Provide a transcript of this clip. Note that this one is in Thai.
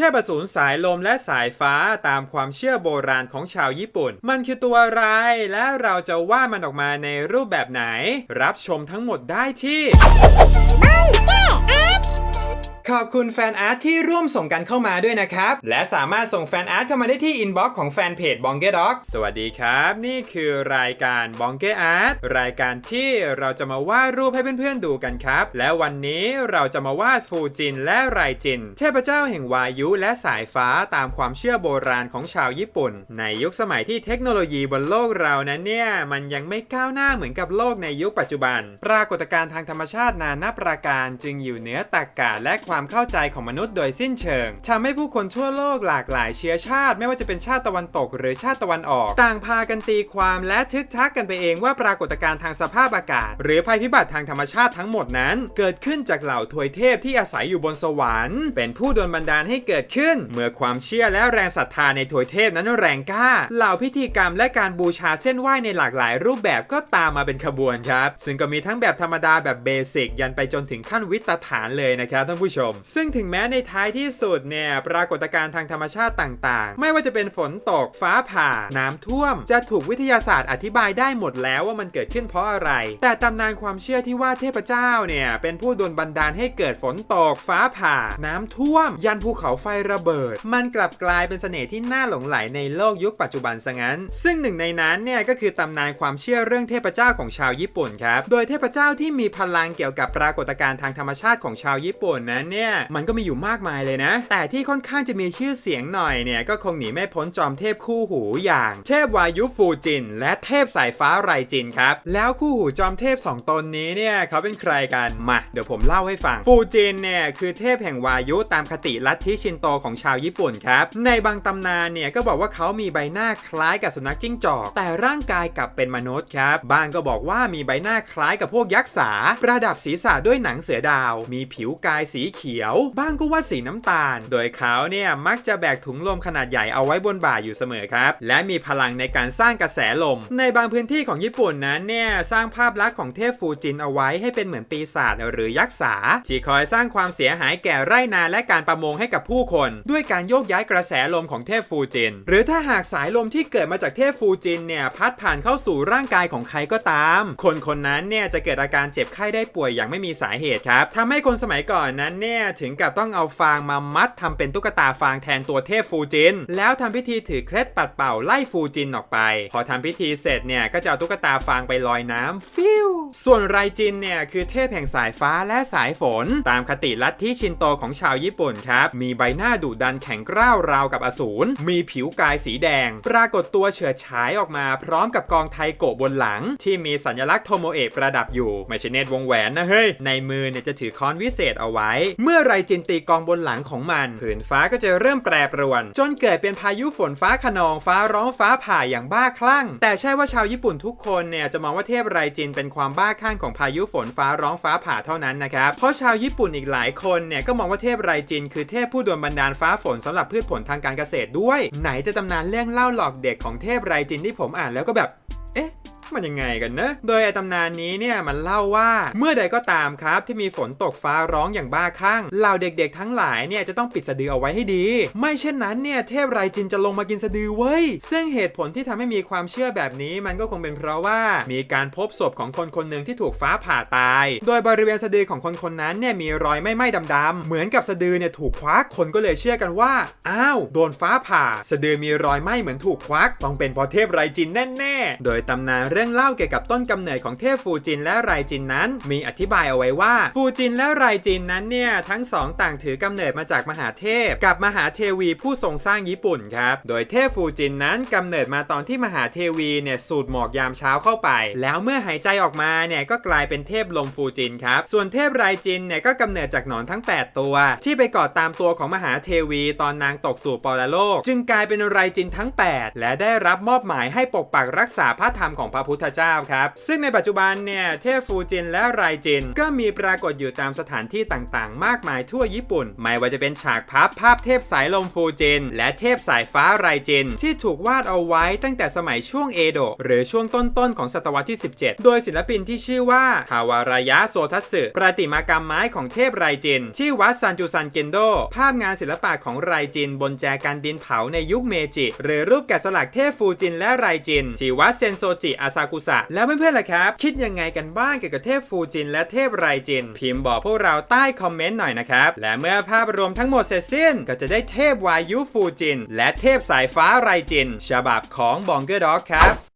เทพสูรสายลมและสายฟ้าตามความเชื่อโบราณของชาวญี่ปุ่น มันคือตัวอะไร และเราจะวาดมันออกมาในรูปแบบไหน รับชมทั้งหมดได้ที่ อบคุณแฟนอาร์ตที่ร่วมส่งกันเข้ามาด้วยนะครับ และสามารถส่งแฟนอาร์ตเข้ามาได้ที่อินบ็อกซ์ของแฟนเพจ b o n g e Dog สวัสดีครับ นี่คือรายการ b o n g e Art รายการที่เราจะมาวาดรูปให้เพื่อนๆดูกันครับ และวันนี้เราจะมาวาดฟูจินและไรจิน เทพเจ้าแห่งวายุและสายฟ้าตามความเชื่อโบราณของชาวญี่ปุ่น ในยุคสมัยที่เทคโนโลยีบนโลกเรานั้นเนี่ยมันยังไม่ก้าวหน้าเหมือนกับโลกในยุคปัจจุบัน ปรากฏการณ์ทางธรรมชาตินานาประการจึงอยู่เหนือตรรกะและความเข้าใจของมนุษย์โดยสิ้นเชิงทำให้ผู้คนทั่วโลกหลากหลายเชื้อชาติ ไม่ว่าจะเป็นชาติตะวันตกหรือชาติตะวันออก ต่างพากันตีความและทึกทักกันไปเองว่าปรากฏการณ์ทางสภาพอากาศ หรือภัยพิบัติทางธรรมชาติทั้งหมดนั้น เกิดขึ้นจากเหล่าทวยเทพที่อาศัยอยู่บนสวรรค์ เป็นผู้ดลบันดาลให้เกิดขึ้น เมื่อความเชื่อและแรงศรัทธาในทวยเทพนั้นแรงกล้า เหล่าพิธีกรรมและการบูชาเส้นไหว้ในหลากหลายรูปแบบก็ตามมาเป็นขบวนครับ ซึ่งก็มีทั้งแบบธรรมดาแบบเบสิกยันไปจนถึงขั้นวิตฐานเลยนะครับท่านผู้ชมซึ่งถึงแม้ในท้ายที่สุดเนี่ยปรากฏการณ์ทางธรรมชาติต่างๆ ไม่ว่าจะเป็นฝนตกฟ้าผ่า น้ำท่วม จะถูกวิทยาศาสตร์อธิบายได้หมดแล้วว่ามันเกิดขึ้นเพราะอะไร แต่ตำนานความเชื่อที่ว่าเทพเจ้าเนี่ยเป็นผู้ดลบันดาลให้เกิดฝนตกฟ้าผ่า น้ำท่วม ยันภูเขาไฟระเบิด มันกลับกลายเป็นเสน่ห์ที่น่าหลงไหลในโลกยุคปัจจุบันซะงั้น ซึ่งหนึ่งในนั้นเนี่ยก็คือตำนานความเชื่อเรื่องเทพเจ้าของชาวญี่ปุ่นครับโดยเทพเจ้าที่มีพลังเกี่ยวกับปรากฏการณ์ทางธรรมชาติของชาวญี่ปุ่นนั้นเนี่ยมันก็มีอยู่มากมายเลยนะ แต่ที่ค่อนข้างจะมีชื่อเสียงหน่อยเนี่ยก็คงหนีไม่พ้นจอมเทพคู่หูอย่าง เทพวายุฟูจิน และเทพสายฟ้าไรจินครับแล้วคู่หูจอมเทพสองตนนี้เนี่ยเขาเป็นใครกันมาเดี๋ยวผมเล่าให้ฟังฟูจินเนี่ยคือเทพแห่งวายุตามคติลัทธิชินโตของชาวญี่ปุ่นครับในบางตำนานเนี่ยก็บอกว่าเขามีใบหน้าคล้ายกับสุนัขจิ้งจอก แต่ร่างกายกลับเป็นมนุษย์ครับบางก็บอกว่ามีใบหน้าคล้ายกับพวกยักษ์สาประดับศีรษะด้วยหนังเสือดาว มีผิวกายสีเขียวบ้างก็ว่าสีน้ำตาล โดยเขาเนี่ยมักจะแบกถุงลมขนาดใหญ่เอาไว้บนบ่าอยู่เสมอครับ และมีพลังในการสร้างกระแสลม ในบางพื้นที่ของญี่ปุ่นนั้นเนี่ยสร้างภาพลักษณ์ของเทพฟูจินเอาไว้ให้เป็นเหมือนปีศาจหรือยักษ์สาที่คอยสร้างความเสียหายแก่ไร่นาและการประมงให้กับผู้คน ด้วยการโยกย้ายกระแสลมของเทพฟูจิน หรือถ้าหากสายลมที่เกิดมาจากเทพฟูจินเนี่ยพัดผ่านเข้าสู่ร่างกายของใครก็ตาม คนคนนั้นเนี่ยจะเกิดอาการเจ็บไข้ได้ป่วยอย่างไม่มีสาเหตุครับทำให้คนสมัยก่อนนั้นเนี่ยถึงกับต้องเอาฟางมามัดทำเป็นตุ๊กตาฟางแทนตัวเทพฟูจิน แล้วทำพิธีถือเคล็ดปัดเป่าไล่ฟูจินออกไป พอทำพิธีเสร็จเนี่ยก็จะเอาตุ๊กตาฟางไปลอยน้ำฟิวส่วนไรจินเนี่ยคือเทพแห่งสายฟ้าและสายฝน ตามคติลัทธิชินโตของชาวญี่ปุ่นครับ มีใบหน้าดุดันแข็งกร้าวราวกับอสูรมีผิวกายสีแดง ปรากฏตัวเฉิดฉายออกมาพร้อมกับกองไทโกะบนหลัง ที่มีสัญลักษณ์โทโมเอะประดับอยู่ไม่ใช่เนตวงแหวนนะเฮ้ยในมือเนี่ยจะถือค้อนวิเศษเอาไว้เมื่อไรจินตีกองบนหลังของมัน ผืนฟ้าก็จะเริ่มแปรปรวน จนเกิดเป็นพายุฝนฟ้าขนองฟ้าร้องฟ้าผ่าอย่างบ้าคลั่ง แต่ใช่ว่าชาวญี่ปุ่นทุกคนเนี่ยจะมองว่าเทพไรจินเป็นความบ้าคลั่งของพายุฝนฟ้าร้องฟ้าผ่าเท่านั้นนะครับเพราะชาวญี่ปุ่นอีกหลายคนเนี่ยก็มองว่าเทพไรจิน คือเทพผู้ดลบันดาลฟ้าฝนสำหรับพืชผลทางการเกษตรด้วย ไหนจะตำนานเรื่องเล่าหลอกเด็กของเทพไรจินที่ผมอ่านแล้วก็แบบ เอ๊ะ มันยังไงกันนะ โดยไอ้ตำนานนี้เนี่ยมันเล่าว่าเมื่อใดก็ตามครับ ที่มีฝนตกฟ้าร้องอย่างบ้าคลั่งเหล่าเด็กๆทั้งหลายเนี่ยจะต้องปิดสะดือเอาไว้ให้ดี ไม่เช่นนั้นเนี่ยเทพไรจินจะลงมากินสะดือเว้ย ซึ่งเหตุผลที่ทำให้มีความเชื่อแบบนี้ มันก็คงเป็นเพราะว่ามีการพบศพของคนคนหนึ่งที่ถูกฟ้าผ่าตาย โดยบริเวณสะดือของคนคนนั้นเนี่ยมีรอยไหม้ดำๆเหมือนกับสะดือเนี่ยถูกควักคนก็เลยเชื่อกันว่าอ้าวโดนฟ้าผ่า สะดือมีรอยไหม้เหมือนถูกควัก ต้องเป็นเพราะเทพไรจินแน่ๆโดยตำนานเรื่องเล่าเกี่ยวกับต้นกำเนิดของเทพฟูจินและไรจินนั้น มีอธิบายเอาไว้ว่า ฟูจินและไรจินนั้นเนี่ยทั้งสองต่างถือกำเนิดมาจากมหาเทพ กับมหาเทวีผู้ทรงสร้างญี่ปุ่นครับ โดยเทพฟูจินนั้นกำเนิดมาตอนที่มหาเทวีเนี่ยสูดหมอกยามเช้าเข้าไป แล้วเมื่อหายใจออกมาเนี่ยก็กลายเป็นเทพลมฟูจินครับ ส่วนเทพไรจินเนี่ยก็กำเนิดจากหนอนทั้ง 8 ตัว ที่ไปเกาะตามตัวของมหาเทวีตอนนางตกสู่ปรโลก จึงกลายเป็นไรจินทั้ง 8 และได้รับมอบหมายให้ปกปักรักษาพระธรรมของพระพุทธเจ้าครับ ซึ่งในปัจจุบันเนี่ยเทพฟูจินและไรจิน ก็มีปรากฏอยู่ตามสถานที่ต่างๆ มากมายทั่วญี่ปุ่น ไม่ว่าจะเป็นฉากพับภาพเทพสายลมฟูจิน และเทพสายฟ้าไรจิน ที่ถูกวาดเอาไว้ตั้งแต่สมัยช่วงเอโดะหรือช่วงต้นๆของศตวรรษที่ 17 โดยศิลปินที่ชื่อว่าทาวารายะโซทัตสึประติมากรรมไม้ของเทพไรจิน ที่วัดซันจูซันเกนโด ภาพงานศิลปะของไรจิน บนแจกันดินเผาในยุคเมจิ หรือรูปแกะสลักเทพฟูจินและไรจินที่วัดเซนโซจิอาซากุสะแล้วเพื่อนๆล่ะครับ คิดยังไงกันบ้างเกี่ยวกับเทพฟูจิน และเทพไรจิน พิมพ์บอกพวกเราใต้คอมเมนต์หน่อยนะครับ และเมื่อภาพรวมทั้งหมดเสร็จสิ้น ก็จะได้เทพวายุฟูจิน และเทพสายฟ้าไรจิน ฉบับของบองเกอร์ด็อกครับ